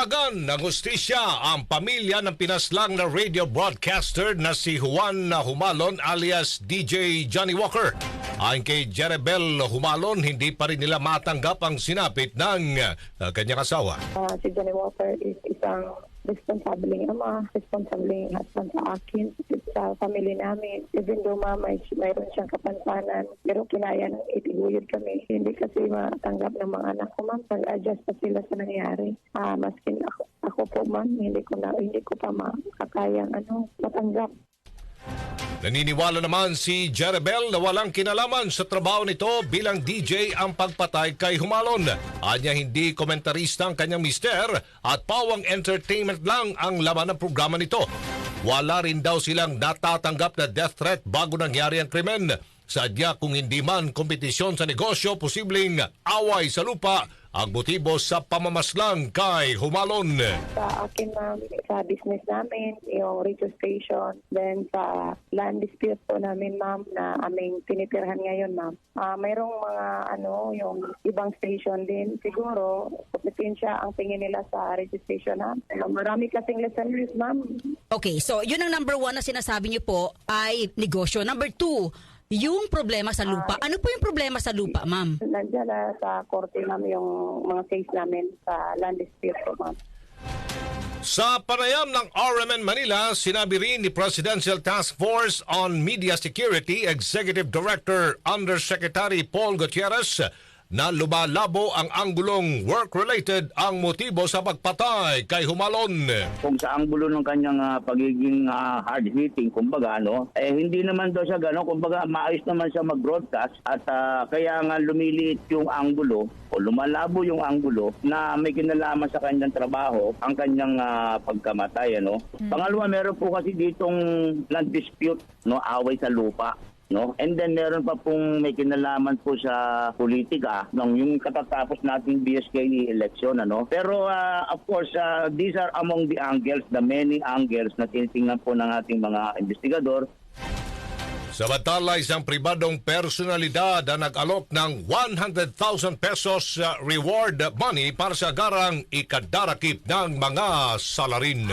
Nanawagan ng hustisya ang pamilya ng pinaslang na radio broadcaster na si Juan Humalon alias DJ Johnny Walker. Ayon kay Jerebel Humalon, hindi pa rin nila matanggap ang sinapit ng uh, kanyang asawa. Ah, si Johnny Walker is isang responsableng ama, responsableng husband sa akin, sa family namin. Even though ma, may, mayroon siyang kapansanan, pero kinaya nang itiguyod kami. Hindi kasi matanggap ng mga anak ko, ma'am. Nag-adjust pa sila sa nangyari. Ah, maskin ako, ako po, ma'am, hindi ko na, hindi ko pa makakayang ano, matanggap. Naniniwala naman si Jerebel na walang kinalaman sa trabaho nito bilang DJ ang pagpatay kay Humalon. Anya hindi komentarista ang kanyang mister at pawang entertainment lang ang laman ng programa nito. Wala rin daw silang natatanggap na death threat bago nangyari ang krimen. Sadya kung hindi man kompetisyon sa negosyo, posibleng away sa lupa ang motibo sa pamamaslang kay Humalon. Sa akin, ma'am, sa business namin, yung radio station, then sa land dispute po namin, ma'am, na aming tinitirhan ngayon, ma'am. Ah, mayroong mga, ano, yung ibang station din. Siguro, kompetensya ang tingin nila sa radio station, ma'am. Marami kasing listeners, ma'am. Okay, so yun ang number one na sinasabi niyo po ay negosyo. Number two, yung problema sa lupa. Ano po yung problema sa lupa, ma'am? Nandiyan na sa korte, ma'am, yung mga case namin sa land dispute po, ma'am. Sa panayam ng RMN Manila, sinabi rin ni Presidential Task Force on Media Security Executive Director Undersecretary Paul Gutierrez na lumalabo ang anggulong work-related ang motibo sa pagpatay kay Humalon. kung sa anggulo ng kanyang ah, pagiging ah, hard hitting kumbaga no eh hindi naman daw siya gano'n. Kumbaga maayos naman siya mag-broadcast at ah, kaya nga lumiliit yung anggulo o lumalabo yung anggulo na may kinalaman sa kanyang trabaho ang kanyang ah, pagkamatay ano. Pangalawa meron po kasi ditong land dispute no away sa lupa no? And then meron pa pong may kinalaman po sa politika nung yung katatapos nating BSK election ano. Pero ah, of course ah, these are among the angles, the many angles na tinitingnan po ng ating mga investigador Samantala, isang pribadong personalidad na nag-alok ng 100,000 pesos uh, reward money para sa garang ikadarakip ng mga salarin.